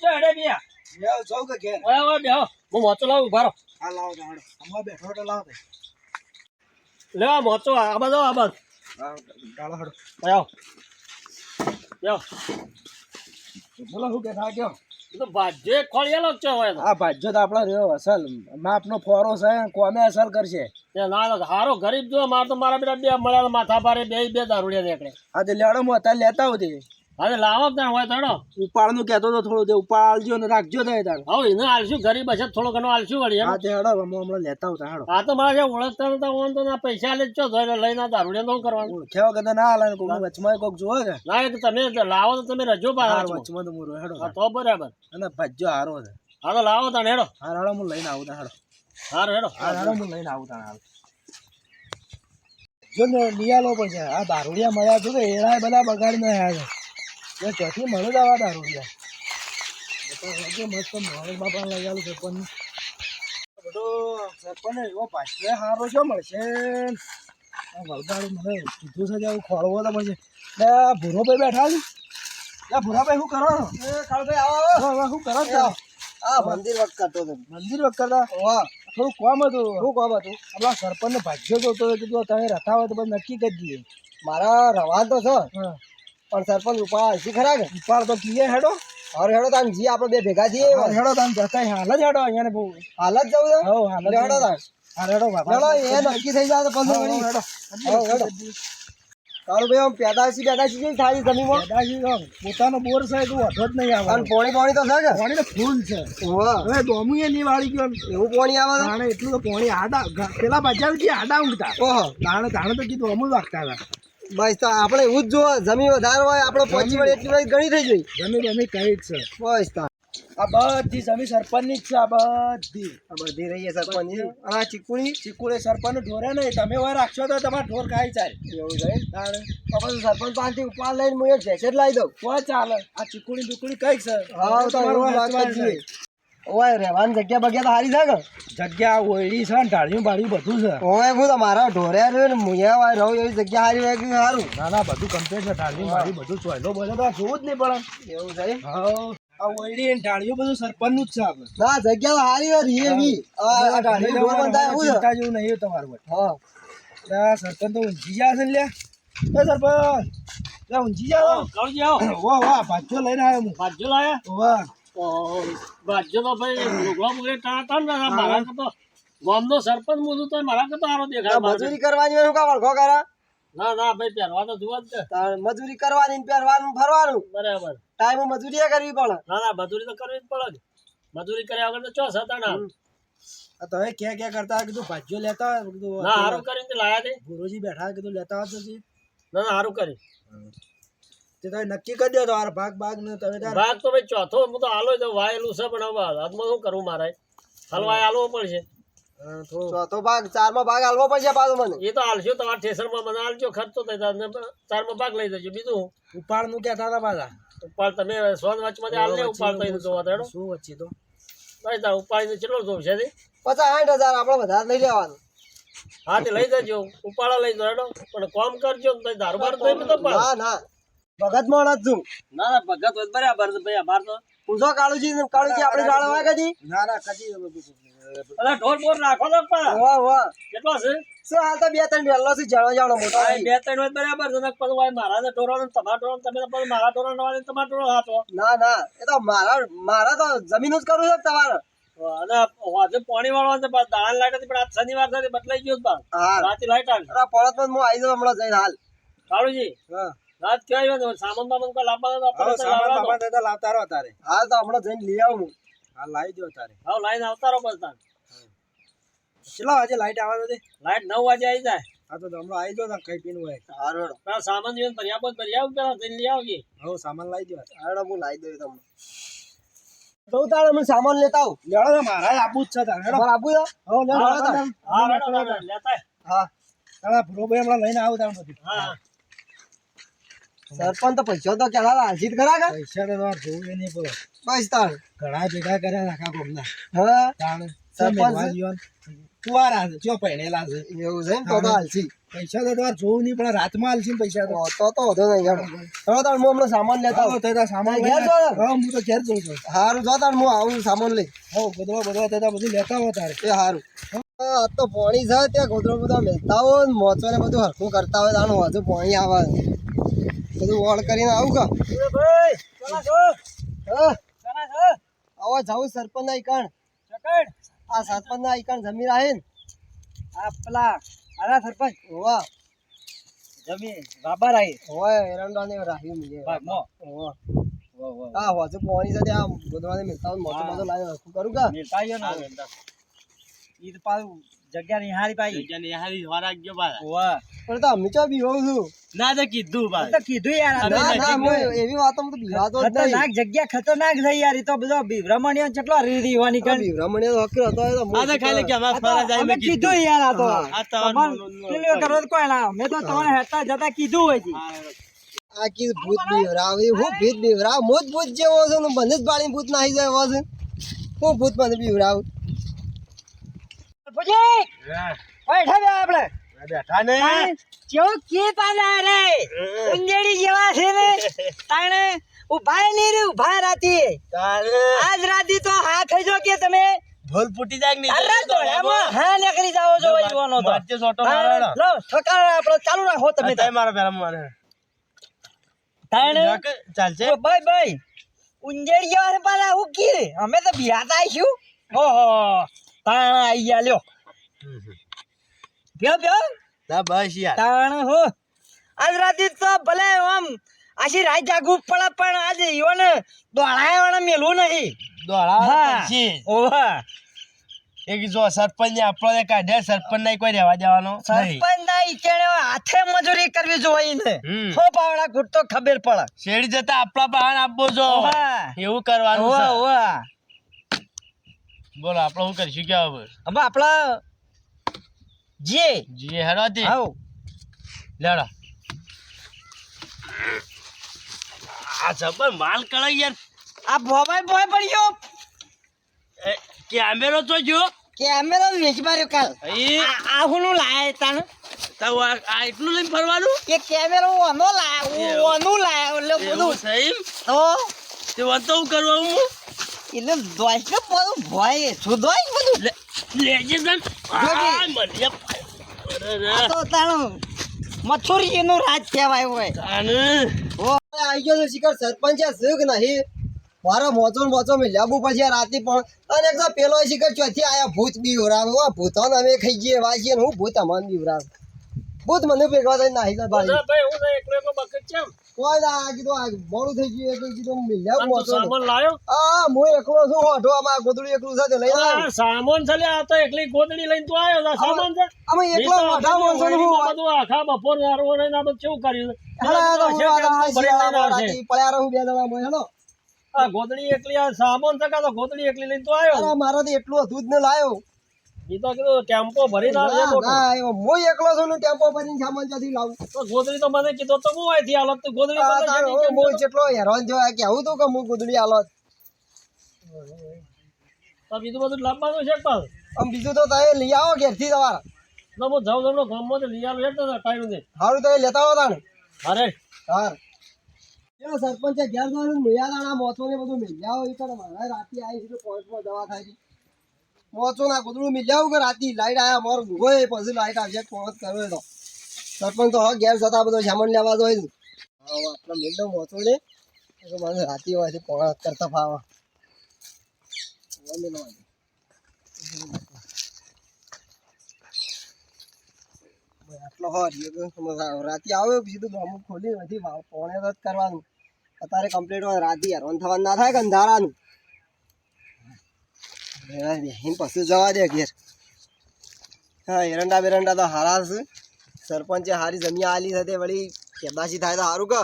છે હેડે મિયા. લેવ જાઉં કે ઘેર? ઓય ઓય બેહો હું મોચો લાવું ઊભા રહો. હા લાવો હાડો. હમણાં બેઠો તો લાવો તે. મોચો આ બાજુ આ બાજુ હા, ડાળો હાડો. આવો. બેહો બોલો શું કે થા ગયો તો ભાજ્યો એક ખોળિયેલો જ છે હોય તો. ભાજ્યો તો આપણો રહ્યો અસલ. માપનો ફોરો છે કોમે અસર કરશે. ના હારો ગરીબ જો માર તો મારા બેટા બે મળ્યા માથા ભારે બે બે દારૂડિયા નીકળે. તે હું અત્યારે લેતા હોતી હવે લાવો જ હોય હોય ઉપાડ ઉપાડનું કહેતો તો થોડું તે ઉપાડ આલજો ને રાખજો થાય તાર. હવે એને આલશું ગરીબ હશે થોડો ઘણો આલશું વળી હા તે હડો હું હમણાં લેતા આવતા હડો. આ તો મારા ઓળખતા નતા ઓન તો ના પૈસા લે છો ધોઈને લઈને દારૂડિયા નું કરવાનું. ઓળખ્યા વગર ના આલે ને વચમાં કોક જોવે કે ના એ તો તમે લાવો તો તમે રજો હાર વચમાં તો મુરો હેડો હા તો બરાબર. અને ભજ્જો હારો છે. હા તો લાવો તાણ હેડો. હાર હાડો હું લઈને આવું તાણ હેડો. હારો હેડો. હારો હું લઈને આવું તાણ હાલ. જો ને નિયાલો પણ છે. આ દારૂડિયા મળ્યા છે કે એના બધા બગાડી ના આવ્યા છે ચોથી મળે જ આવા તો હજુ મસ્ત મોહન બાપા લઈ આવું સરપંચ બધો સરપંચ એવો પાછળ હારો જો મળશે વરદાડું મને કીધું છે આવું ખોળવો તો મળશે આ ભૂરોભાઈ બેઠા છે. ભૂરાભાઈ શું કરો? છો કાળભાઈ આવો શું કરો છો? આ મંદિર વખત કરતો હતો. મંદિર વખત કરતા? થોડું કોમ હતું. શું કોમ હતું? આપણા સરપંચ ભાગ્યો જોતો હતો કીધું તમે રથા હોય તો નક્કી કરી દઈએ. મારા રવાજ તો છે. હા. પણ સરપંચ ઉપા હસી ખરા કે? ઉપાડ તો કીએ હેડો. હર હેડો તાન જી આપણે બે ભેગા છીએ હેડો તાન જતા હાલ જ હેડો અહીંયા ને બહુ. હાલ જ જવું હો હાલ જ હેડો તાન. હાલ હેડો બાપા. હેડો એ નક્કી થઈ જાય તો પછી વળી હેડો. હેડો. તારું ભાઈ આમ પેદાશી પેદાશી છે જમીનમાં? પેદાશી પોતાનો બોર છે તું વધો જ નહીં આવે. અને પોણી પોણી તો છે કે? પોણી તો ફૂલ છે. હવે હવે એ નહીં વાળી ગયો એવું પોણી આવે તાણે એટલું તો પોણી આડા પેલા બજાર બચાવી આડા ઊંઘતા. ઓહો. તાણે તાણે તો કીધું અમુલ વાગતા હતા. બસ તો આપણે એવું જ જમીન વધારે હોય આપણે પહોંચી વળે એટલી બધી ઘણી થઈ જોઈ જમીન અમે કઈ છે. બસ તો. આ બધી જમીન સરપંચની જ છે આ બધી. આ બધી રહી છે સરપંચ અને આ ચીકુડી. ચીકુડે સરપંચ ઢોરે નહીં. તમે હોય રાખશો તો તમારે ઢોર ખાઈ જાય. એવું છે? તારે. તો પછી સરપંચ પાસેથી ઉપાડ લઈને હું એક જેકેટ લાવી દઉં. કોઈ ચાલે. આ ચીકુડી દુકડી કઈ છે. હા તો ઓય રહેવાની જગ્યા બગ્યા તો સારી છે કે જગ્યા ઓયડી છે ને ઢાળિયું બાળિયું બધું છે. ઓય હું તો મારા ઢોર્યા રહ્યો ને મુયા વાય રહું એવી જગ્યા સારી હોય કે સારું ના ના બધું કમ્પ્લીટ છે ઢાળિયું બાળિયું બધું ચોયલો બોલે તો જોવું જ નહીં પડે. એવું છે હા. આ ઓયડી ને ઢાળિયું બધું સરપંચનું જ છે આપણે ના જગ્યા સારી હોય રહી એવી. આ આ ઢોર બંધાય એવું ચિંતા જેવું નહીં તમારું હા. આ સરપંચ તો ઊંઘી ગયા છે ને લ્યા એ સરપંચ. લે ઊંઘી જાઓ વાહ વાહ પાછો લઈને આવ્યો હું. ભાજ્યો લાયા? વાહ. ભાજ્યો તો ભાઈ બુગડા ટાણા ટાણ ના મારા કરતો ગામનો સરપંચ મુજબ તો મારા કરતો સારો દેખાય. મજૂરી કરવાની હોય કા વળખો કરા? ના ના ભાઈ પહેરવા તો જુઓ જ તાર મજૂરી કરવાની પહેરવાનું ફરવાનું. બરાબર. ટાઈમે મજૂરી એ કરવી પડે. ના ના મજૂરી તો કરવી જ પડે મજૂરી કર્યા વગર તો ચો હતા ના. આ તમે ક્યાં ક્યાં કરતા હોય? કીધું ભાજ્યો લેતા હોય કીધું ના હારું કરીને તે લાયા તે ગુરુજી બેઠા કીધું લેતા હોય તો ના ના હારું કરી. તે તમે નક્કી કરી દો તો આ ભાગ ભાગ ને તમે ભાગ તો ભાઈ ચોથો હું તો હાલો તો વાયેલું છે પણ હવે હાથમાં શું કરવું મારે? હલવાય હાલવો પડશે. ચોથો ભાગ ચારમાં ભાગ હાલવો પડશે પાછો મને. એ તો હાલશો તમારા ઠેસરમાં મને હાલજો ખર્ચો થાય તો ચારમાં ભાગ લઈ જજો બીજું. ઉપાડનું કહેતા હતા પાછા. ઉપાડ તમે સોન વચમાંથી હાલ ને ઉપાડ તો જોવા તેડો શું વચ્ચે તો? ભાઈ તાર ઉપાડીને કેટલો જોશે છે પચાસ સાઠ હજાર આપણે વધારે લઈ લેવાનું. હા તે લઈ જજો ઉપાડા લઈ જજો પણ કોમ કરજો દારૂ બાર તો તો. ના ના. ભગત માણસ છું. ના ના ભગત હોય બરાબર છે ભાઈ અમાર તો પૂછો કાળુજી કાળુજી આપણે ગાળો હોય કદી ના ના કદી ઢોર બોર રાખો તો પણ. વાહ વાહ. કેટલો છે? શું હાલ તો બે ત્રણ વહેલો થી જાણો જાણો મોટો બે ત્રણ હોય બરાબર છે ને પછી મારા ને ઢોરાનો ને તમારા ઢોરાનો તમે તો મારા વાળે ને તમારા ઢોરાનો હતો ના ના એ તો મારા મારા તો જમીન જ કરવું છે તમારે. અને આજે પાણી વાળવા છે પાછું દાળ લાઈટ હતી પણ આજ શનિવાર સાથે બદલાઈ ગયો છે હા. રાતે લાઈટ આવી. પડત હું આવી જાઉં હમણાં જઈને હાલ. કાળુજી હા. રાત સામાન બામાન કોઈ લાવવાનો આપણે તો સામાન બામાન દેતા લાવતા રહો તારે. હાલ તો હમણાં જઈને લઈ આવું. હા લાવી દો તારે. હવે લાઈન આવતા રહો બસ તાન. ચલો આજે લાઈટ આવવા દો લાઈટ નવ વાગે આવી જાય. હા તો હમણાં આવી જાઓ કઈ પીનું હોય. હારું પેલા સામાન જોઈએ ને ભર્યા બસ આવું પેલા જઈને લઈ આવજે. હવે સામાન લાવી દો હેડો હું લાવી દઉં તમને. તો તારે હું સામાન લેતા આવું. લેડો મારા આપવું જ છે તારે. હેડો. આપવું છે? હવે લેડો હા, હેડો. હા રેડો, રેડો, લેતા હા. તારા ભૂરોભાઈ હમણાં લઈને આવું તારે બધું. હા હા. સરપંચ તો પૈસા તો કેલા હાલશી જ ખરા કે? પૈસા તો તમારે જોવું નહીં પડે. બસ તાર ઘણા ભેગા કર્યા આખા કોમના હા? તાણ સરપંચ કુવારા છે. ચો પહેણેલા છે. એવું છે ને તો તો હાલશી પૈસા તો તમારે જોવું નહીં પણ રાતમાં હાલશે ને પૈસા તો. તો તો વધુ નહીં યાર હવે તાર હું હમણાં સામાન લેતા આવો. તો સામાન ઘેર જો હા, હું તો ઘેર જઉં છું. હારું જો તાર હું આવું સામાન લઈ. હો બધો બધો તો બધું લેતા હો તારે. એ હારું. તો પાણી છે ત્યાં ગોદરો બધા લેતા હોય મોચો ને બધું હરખું કરતા હોય તાનું હજુ પાણી આવે. બધું વોળ કરીને આવું કા? હા. આવો જાઉં સરપંચ ના ઈકણ. આ સરપંચ ના ઈકણ જમીન આહે આપલા આ પેલા આરા સરપંચ? હોવા. જમીન બાબા રાઈ હોય એરંડા ને રાહી મિલે ભાગમો હોવા. હા હજુ જો પોણી ત્યાં આ ને મિલતા હોય મોટો બધો લાવીને કરું કા? મિલતાયો ને ઈ તો પાછું જગ્યા નિહારી ભાઈ હારી બા હોવા પણ તો અમે ચા બી હોઉં છું. ના તો કીધું ભાઈ. તો કીધું યાર ના ના એવી વાતોમાં તો બિહાતો જ ખતરનાક જગ્યા ખતરનાક છે યાર ઈ તો બધો કેટલો રીરી કણ. હક્યો હતો તો? અમે કીધું યાર આ તો. હા. તમારે પેલું કરો કોઈ ના મેં તો તમને હેઠતા જતા કીધું હોય આ કીધું ભૂત બીવરાવ એ હું ભૂત બીવરાવ મોજ ભૂત જેવો છે ને બંને જ બાળી ભૂત નાહી જાય એવો હું ભૂત મને બીવરાવ. પછી બેઠા બે આપણે કેવો કે પાલા રે? ઉંજેડી જેવા છે ને? તાણે ઊભા નહીં રે ઊભા રાતી આજ રાતી તો હાથ ખાઈજો કે તમે ઢોલ ફૂટી જાય અરે હા નીકળી જાવ છો યુવાનો તો. મારજે સોટો હા, લો ઠકાણ આપણે ચાલુ રાખો તમે તમે મારા પેલા મારે. તાણે ચાલશે. ભાઈ ભાઈ ઉંજેડી જેવા પાલા હું કી? અમે તો બિહાતા આવીશું. ઓહો તાણ આઈ ગયા લ્યો. પ્યો પ્યો બસ યાર. તાણ હો. આજ રાતે તો ભલે આમ આશી રાત જાગવું પડે પણ આજ ઈવન દોડાય વાળા મેલવું નહીં દોડા ઓહા. એક જો સરપંચ આપણને કાઢે સરપંચ નહીં કોઈ રહેવા દેવાનો સરપંચ ના ઈચેણે હાથે મજૂરી કરવી જોઈએ ને. હો પાવડા ઘૂટતો ખબર પડે. શેડી જતા આપણા બહાર આપવો જો. એવું કરવાનું છે. બોલો આપણે શું કરીશું? કે હવે હવે આપણા જે. જી હેડો હતી આવ. લેડો આ જબર માલ કળાઈ યાર. આ ભોભાઈ ભોય પડ્યો કેમેરો તો જો. કેમેરો વેચ માર્યો કાલ. આ હું લાય તાને તો આ એટલું લઈને ફરવાનું? કે કેમેરો ઓનો લાય ઓનું લાય એટલે બધું. સહી તો? તે વાતો કરવા હું? એટલે કે બધું ભોય દોઈ બધું. લે- લેજે તન. જોજે. આ મરી અરે રે આ તો તાણું મથુરી રાજ કહેવાય હોય. ઓ આવી ગયો છે શિખર સરપંચ આ છે કે નહીં. મારો મોચો મોચો મેં લેવું પછી રાતે પણ. અને એક તો પેલો શિખર ચોથી આયા ભૂત બીવરાવે ઓ ભૂતોને અમે ખાઈ જઈએ વાંચીએ હું ભૂત અમને બીવરાવે ભૂત મને ભેગવા થઈને નાહી જાય ભાઈ. હું એકલો એકલો બકેટ કેમ કોઈ આ કીધું આ મોડું થઈ ગયું એટલે કીધું મેં લેવું આ તો મોચો ને. સામાન લાયો આ હું એકલો છું હોઠો આમાં ગોદડું એકલું છે તે આવ્યો. સામાન છે લે, આ તો એકલી ગોદડી લઈને તું આવ્યો છે. સામાન છે અમે એકલો નહીં તો માણસો બધું આખા બપોર કેવું કર્યું છે? તો પડ્યા રહું બે જણા મોય, હેલો. આ ગોદડી એકલી આ સામાન છે તો ગોદડી એકલી લઈને તું આવ્યો મારા મારાથી એટલું હતું જ ને લાયો ઈ તો કીધું ટેમ્પો ભરી મોટો. હું એકલો છું ને ટેમ્પો ભરીને સામાન ત્યાંથી લાવું. તો ગોદડી તો મને કીધો તો હું અહીંથી તો ગોદડી હું જેટલો હેરાન થયો આ કહેવું તો કે હું ગુદડી આલોત? તો બીજું બધું લાવવાનું છે પણ આમ બીજું તો તમે લઈ આવો ઘેરથી તમારા. તો હું જાઉં તમને ગામમાંથી લઈ આવું તો કાંઈ નથી. સારું તો લેતા આવો તાણે. અરે હા એનો સરપંચ ઘેર જવાનું મુયાદાણા મોથો ને બધું મિલ હોય તો મારા રાતે આવી છે પોઈન્ટમાં દવા થાય છે. મોચો ના કુદરું મિલ આવું કે રાતે લાઈટ આયા મોર એ પછી લાઈટ આજે પહોંચ કરો એ તો. સરપંચ તો ઘેર જતા બધો સામાન લેવા જોઈએ આપણે મિલ દઉં મોચો ને તો મને રાતે હોય છે પહોંચ કરતા ફાવા. આટલો હોય રાતે આવે તો અમુક ખોલી નથી પોણે જ કરવાનું. અત્યારે કમ્પ્લીટ હોય, રાતે હેરાન થવાનું ના થાય કે અંધારાનું. બેહીને પછી જવા દે ઘેર હા એરંડા બેરંડા તો હારા છે સરપંચે હારી જમીન આલી તે વળી કેદાસી થાય તો સારું કે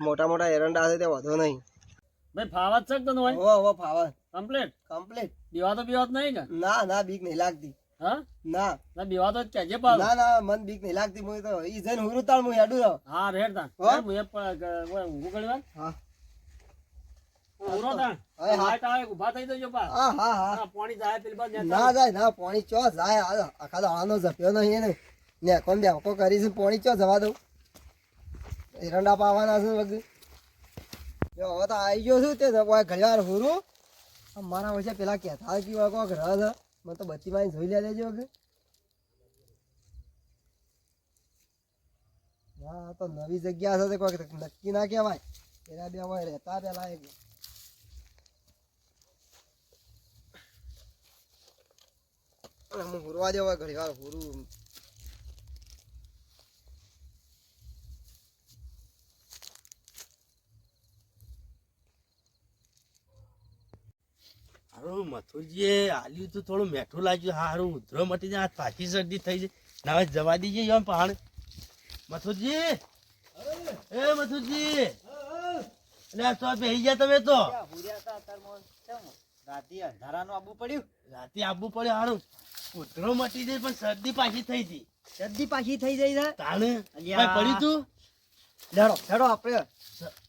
મોટા મોટા એરંડા છે તે વધુ નહીં ભાઈ ફાવત છે તને હોય ઓ હોવા ફાવા કમ્પ્લીટ કમ્પ્લીટ બીવા તો બીવા તો નહીં કે ના ના બીક નહીં લાગતી હા ના ના બીવા તો જ કહેજે પાછું. ના ના મન બીક નહીં લાગતી હું તો ઈ જન હુરુતાળ હું હેડું હા રેડ તા હું એ પણ હા. હા, ના. જાય ના પાણી ચો જાય. આખા દાડાનો જપ્યો નહીં ને ને કોણ પાણી ચો જવા દઉં? એરંડા પાવાના છે વગર જો હવે તો આવી ગયો છું તે વાર હુરું. મારા વચ્ચે પેલા કહેતા કે કોક રહ છે. મને તો બચી માં જોઈ લે દેજો વગર હા તો નવી જગ્યા છે તે કોઈક નક્કી ના કહેવાય. એના બે હોય રહેતા પેલા એક. હું હુરવા દેવા ઘણી વાર હુરું. હારું મથુરજીએ આલ્યું તો થોડું મેઠું લાગ્યું. હારું ઉધરો મટી જાય આ પાછી શરદી થઈ જાય. ના હવે જવા દીજે એમ પહાડ. મથુરજી! એ મથુરજી! એટલે તો બેહી ગયા તમે તો. રાતે આબુ પડ્યું હારું. ઉધરો મટી જાય પણ શરદી પાછી થઈ હતી શરદી પાછી થઈ જાય છે? તાણે? પડ્યું તું? ડરો ડરો આપણે.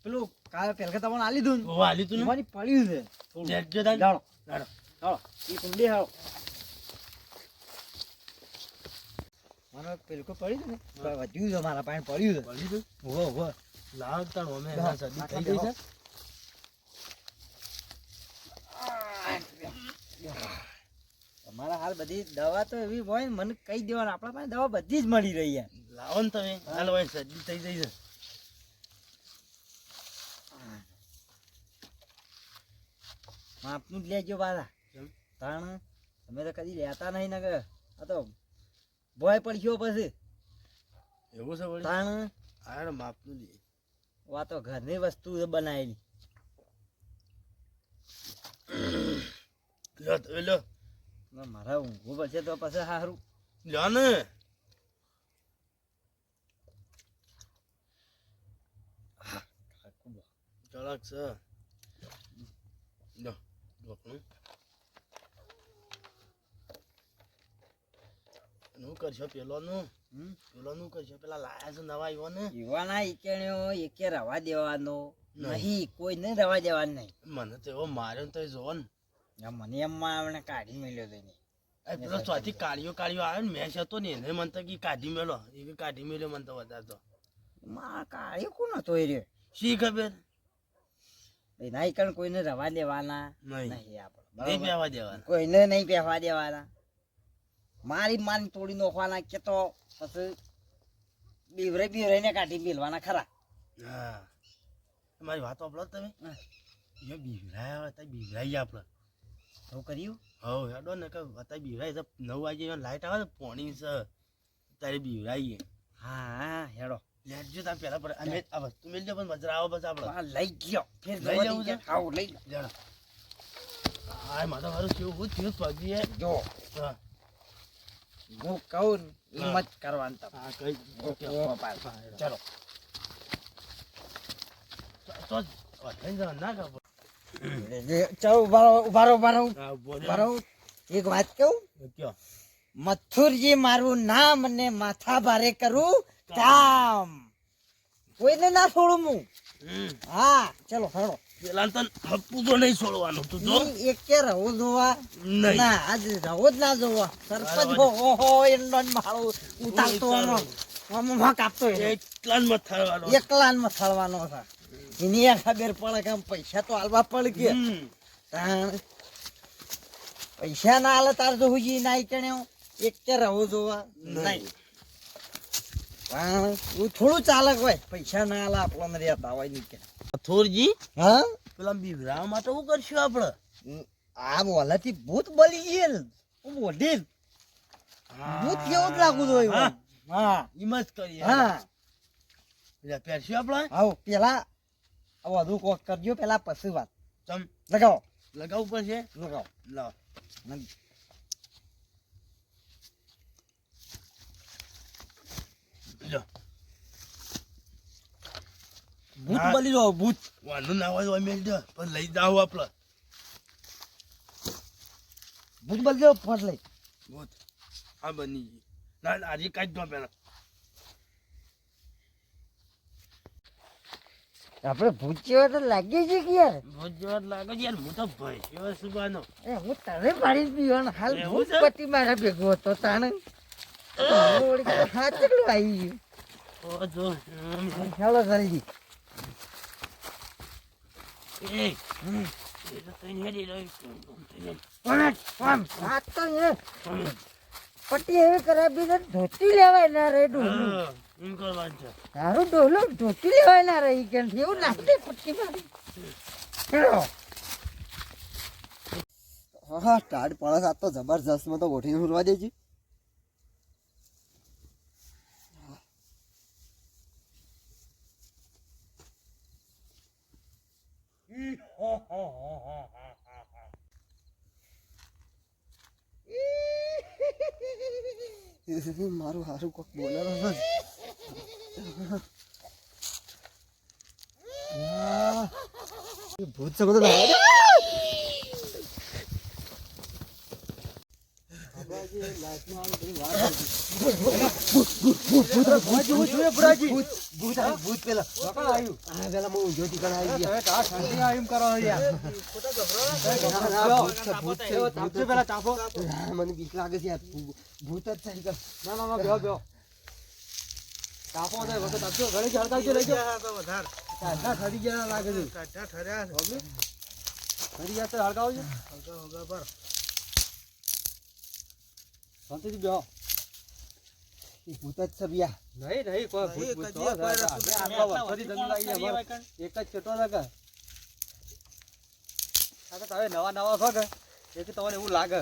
પેલું કાલે પેલકે તમને આલી દઉં ઓ આલ્યું તું એમાંની પડ્યું છે. લેટજો તાણ. ડરો ડરો લેડો એ કુંડી હાલો મને પેલકો પડ્યું છે ને વધ્યું છે મારા પાસે પડ્યું છે. પડ્યું છે? હો ઊભો લાવ તાણ અમે શરદી થઈ ગઈ છે? તમારા હાલ બધી દવા તો એવી હોય ને મને કહી દેવાનું આપણા પાસે દવા બધી જ મળી રહી છે લાવો ને તમે. હાલ હોય સજ્જી થઈ જઈ છે. માપનું જ લેજો કેમ? તાણ તમે તો કદી લેતા નહીં ને આ તો ભોય પડ્યો પછી. એવું છે તાણ. આ માપનું લે. વા તો ઘરની વસ્તુ બનાવેલી. લો ના, મારા ઊંઘવું પડશે તો પછી સારું લ્યો ને કડક છે. લ્યો ઢોકણું. નું કરશો પેલોનું? પેલોનું કરશો? પેલા લાયા છે નવા આવ્યો ને? યુવાના ઈકેણ્યો એકે રવા દેવાનો. નહીં. નહીં કોઈ નહીં રવા દેવાનું નહીં. મને તો એવો માર્યો તો જોવો ને. મને એમમાં આપણે કાઢી મેલ્યો તો. એ પેલો ચોથી કાળીઓ કાળીઓ આવ્યો ને મેચ હતો ને એને મને તો કી કાઢી મેલો. એ કાઢી મેલ્યો મને તો વધારે તો. માં કાઢ્યો કોણ હતો એ રહ્યો? શી ખબર? એના ઈકણ કોઈને રવા દેવાના નહીં. નહીં આપણે પહેવા દેવાના. કોઈને નહીં પહેવા દેવાના. મારી માન તોડી નાખવાના કે તો પછી બીવરે બીવરે ને કાઢી મેલવાના ખરા. હા. વાતો વાત સાંભળો તમે. બીવરાય હોય તો બીવરાઈ આપણે. તો કર્યું? હવ હેડો ને કે અત્યારે બીવરાય તો નવ વાગે લાઈટ આવે પોણી છે. ત્યારે બીવરાઈએ. હા હા હેડો લેટજો તમે પેલા પર. અમે આ વસ્તુ મેલજો પણ વજરા આવો બસ આપણે આ લઈ ગયો. ફેર લઈ દે. છે? હાઉ લઈ લેડો હા માથા મારું કેવું હું થયું પગીએ જો. હા. હું કહું હા. જ કરવાનું તમે. હા કઈ ઓકે ચલો. તો વધારે ના ખબર. એક વાત કહું? મથુરજી મારું નામ ને માથા ભારે કરું કામ કોઈને ના છોડું હું? હા ચલો હળો. પેલા તને હપ્પુ તો નહીં છોડવાનું તું જો. ઈ એકે રહો જોવા. ના આજ રહો જ ના જોવા. સરપંચ હો હો હો એનો જ ઉતારતો આનો. માં કાપતો એનો. મથાળવાનો. એકલા મથાળવાનો છે. એની ખબર પડે કે પૈસા તો હાલવા પડ કે. પૈસા ના હાલે તાર તો હુજી ના કણ્યો એક કે રહો જોવા. નહીં. પણ થોડું ચાલક હોય પૈસા ના હાલે આપણને રહેતા હોય નહીં કે. મથુરજી હા? પેલા બીવરાવા માટે શું કરશું આપણે આ બોલાથી ભૂત બળી ગયેલ. હું બોલી ભૂત કેવું જ લાગુ જોઈએ હા. ઈમ જ કરીએ હા. પહેરશું આપણે આવો પેલા વધુ કોક કરજો પેલા પછી વાત. ચમ. લગાવો. લગાવવું પડશે? લગાવો. લાવ ભૂત. બળી રહ્યો ભૂત. વાંધો ના હોય દો પણ લઈ જાવ આપણે ભૂત બળી રહ્યો ફટ લઈ. ભૂત. આ બની ગઈ ના, આજે કાઢ દો પેલા. આપણે ભૂચ્યો તો લાગે છે કે યાર? જોર લાગે છે યાર હું તો ભસ્યો સુબાનો. એ હું તને પાડી પીવાનો હાલ ભૂત છે? પતિ મારા ભેગો હતો તાણે. હા કેટલું આવી ગયું? ઓ જો. ચાલો જલ્દી. એ પટ્ટી એવી કરાવી ધોતી લેવાય ના રે તારું ડોલું ધોતી લેવાય ના રે ઈ કે એવું લાગશે પટ્ટી મારી. હા હા ટાઢ પડસ આ તો જબરજસ્તમાં તો ગોઠીને ઉરવા દેજી મારું હારું કોક બોલાવે છે ભૂત સગો તો મને બીક લાગે છે ભૂત જ છે ના ના ના બેહો બેહો તાપો છે વખત આપજો ઘરે જ હળગાવજો લઈ જાઓ કાઢા ઠરી ગયા લાગે છે ઠરી ગયા તો હળગાવજો શાંતિથી બેહો એ ભૂત જ છે બિયા નહીં નહીં કોઈ ભૂત ભૂત તો. આટલા વર્ષોથી લાગી જાય એક જ ચટો લાગે આ તો તમે નવા નવા છો કે એક તમને એવું લાગે.